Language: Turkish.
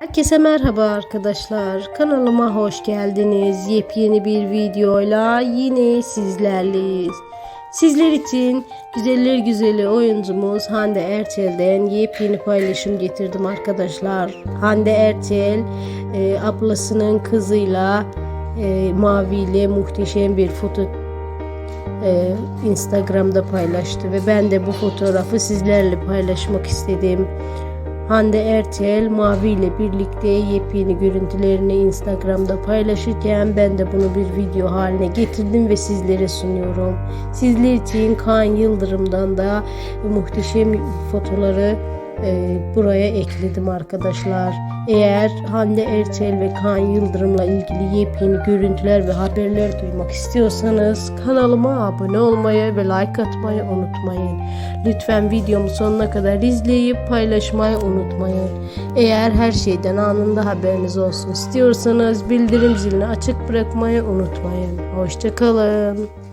Herkese merhaba arkadaşlar. Kanalıma hoş geldiniz. Yepyeni bir videoyla yine sizlerleyiz. Sizler için güzeller güzeli oyuncumuz Hande Erçel'den yepyeni paylaşım getirdim arkadaşlar. Hande Erçel e, ablasının kızıyla e, Mavi ile muhteşem bir foto e, Instagram'da paylaştı ve ben de bu fotoğrafı sizlerle paylaşmak istedim. Hande Erçel Mavi ile birlikte yepyeni görüntülerini Instagram'da paylaşırken ben de bunu bir video haline getirdim ve sizlere sunuyorum. Sizler için Kaan Yıldırım'dan da muhteşem fotoları e, buraya ekledim arkadaşlar. Eğer Hande Erçel ve Kaan Yıldırım'la ilgili yepyeni görüntüler ve haberler duymak istiyorsanız kanalıma abone olmayı ve like atmayı unutmayın. Lütfen videomu sonuna kadar izleyip paylaşmayı unutmayın. Eğer her şeyden anında haberiniz olsun istiyorsanız bildirim zilini açık bırakmayı unutmayın. Hoşçakalın.